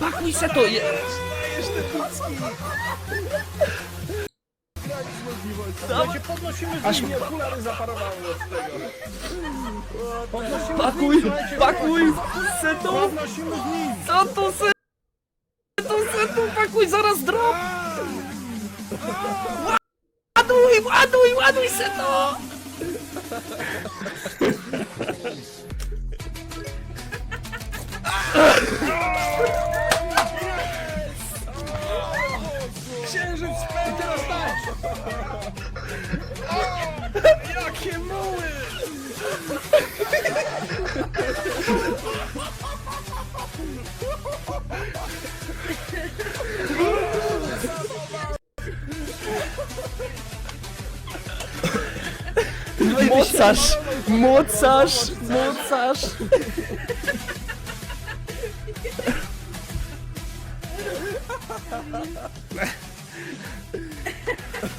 pakuj se to! Je... Słuchajcie, podnosimy Aż- nimi, okulary zaparowały od tego. Podnosimy Pakuj! słuchajcie, Pakuj! Se to! Podnosimy z nimi. Co to se... To se to pakuj, zaraz drop! Ładuj, ładuj, ładuj se to! Mocarz! Mocarz! Mocarz!